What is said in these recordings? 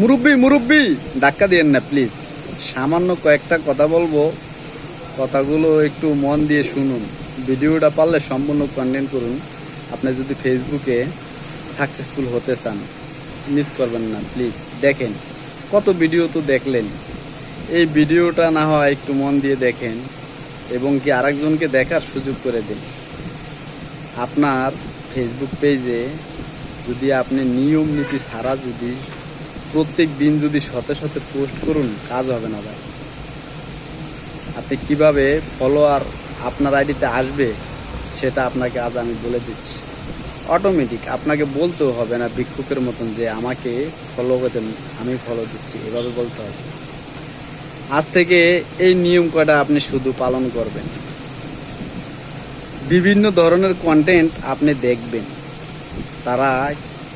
মুরব্বি মুরব্বি, ধাক্কা দিয়েন না প্লিজ সামান্য কয়েকটা কথা বলব। কথাগুলো একটু মন দিয়ে শুনুন। ভিডিওটা পারলে সম্পূর্ণ কন্টেন্ট করুন। আপনি যদি ফেসবুকে সাকসেসফুল হতে চান মিস করবেন না প্লিজ দেখেন, কত ভিডিও তো দেখলেন। এই ভিডিওটা না হয় একটু মন দিয়ে দেখেন এবং কি আরেকজনকে দেখার সুযোগ করে দিন। আপনার ফেসবুক পেজে যদি আপনি নিয়ম নীতি ছাড়া যদি প্রত্যেক দিন যদি শতে শতে পোস্ট করুন, কাজ হবে না ভাই। আপনি কীভাবে ফলোয়ার আপনার আইডিতে আসবে, সেটা আপনাকে আজ আমি বলে দিচ্ছি। অটোমেটিক আপনাকে বলতেও হবে না ভিক্ষুকের মতন যে আমাকে ফলো করতে, আমি ফলো দিচ্ছি, এভাবে বলতে হবে। আজ থেকে এই নিয়ম কয়টা আপনি শুধু পালন করবেন। বিভিন্ন ধরনের কন্টেন্ট আপনি দেখবেন। তারা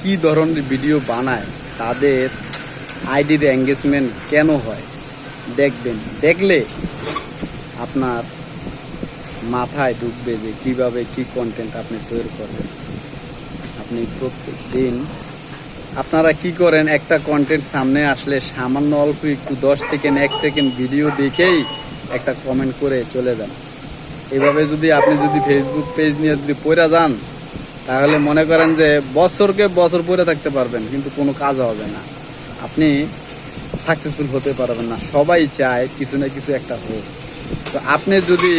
কি ধরনের ভিডিও বানায়, তাদের আইডির এঙ্গেজমেন্ট কেন হয়? দেখবেন। দেখলে আপনার মাথায় ঢুকবে যে কীভাবে কি কন্টেন্ট আপনি তৈরি করবেন। আপনি প্রত্যেক দিন আপনারা কি করেন? একটা কন্টেন্ট সামনে আসলে সামান্য অল্প একটু দশ সেকেন্ড এক সেকেন্ড ভিডিও দেখেই একটা কমেন্ট করে চলে যান। এভাবে যদি আপনি যদি ফেসবুক পেজ নিয়ে যদি পড়া যান, তাহলে মনে করেন যে বছরকে বছর পরে থাকতে পারবেন, কিন্তু কোনো কাজ হবে না। আপনি সাকসেসফুল হতে পারবেন না। সবাই চায় কিছু না কিছু একটা হোক। তো আপনি যদি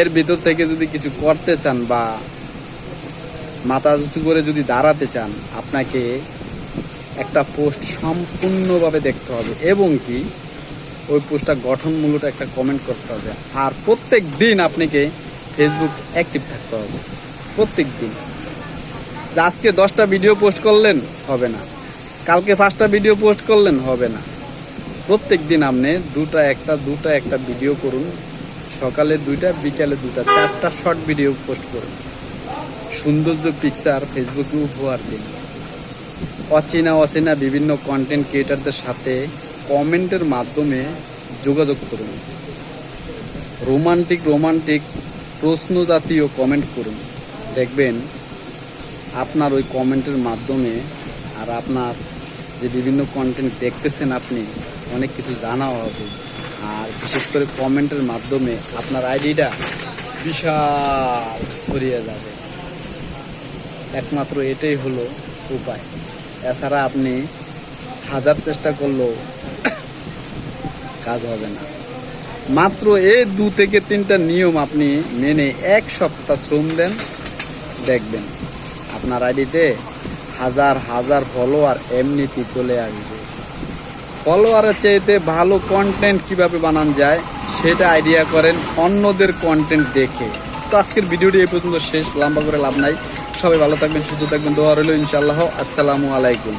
এর ভিতর থেকে যদি কিছু করতে চান বা মাথা উঁচু করে যদি দাঁড়াতে চান, আপনাকে একটা পোস্ট সম্পূর্ণভাবে দেখতে হবে এবং কি ওই পোস্টটা গঠনমূলক একটা কমেন্ট করতে হবে। আর প্রত্যেক দিন আপনাকে ফেসবুক অ্যাক্টিভ থাকতে হবে। প্রত্যেক দিন। আজকে দশটা ভিডিও পোস্ট করলেন, হবে না। কালকে ফার্স্টটা ভিডিও পোস্ট করলেন, হবে না। প্রত্যেক দিন আপনি দুটা একটা দুটা একটা ভিডিও করুন। সকালে দুইটা, বিকালে দুটা চারটা শর্ট ভিডিও পোস্ট করুন। সৌন্দর্য পিকচার ফেসবুকে উপহার দিন। অচেনা অচেনা বিভিন্ন কন্টেন্ট ক্রিয়েটারদের সাথে কমেন্টের মাধ্যমে যোগাযোগ করুন। রোমান্টিক রোমান্টিক প্রশ্ন জাতীয় কমেন্ট করুন। দেখবেন, আপনার ওই কমেন্টের মাধ্যমে আর আপনার যে বিভিন্ন কন্টেন্ট দেখতেছেন আপনি, অনেক কিছু জানাও হবে। আর বিশেষ করে কমেন্টের মাধ্যমে আপনার আইডিটা বিশাল ছড়িয়ে যাবে। একমাত্র এটাই হলো উপায়। এছাড়া আপনি হাজার চেষ্টা করলেও কাজ হবে না। মাত্র এই দু থেকে তিনটা নিয়ম আপনি মেনে এক সপ্তাহ শ্রম দেন, দেখবেন। আপনার আইডিতে হাজার হাজার ফলোয়ার এমনিতে চলে আসবে। ফলোয়ারের চাইতে ভালো কন্টেন্ট কীভাবে বানান যায়, সেটা আইডিয়া করেন অন্যদের কন্টেন্ট দেখে। তো আজকের ভিডিওটি এই পর্যন্ত শেষ, লম্বা করে লাভ নাই। সবাই ভালো থাকবেন, সুস্থ থাকবেন, দোয়া রইল ইনশাআল্লাহ। আসসালামু আলাইকুম।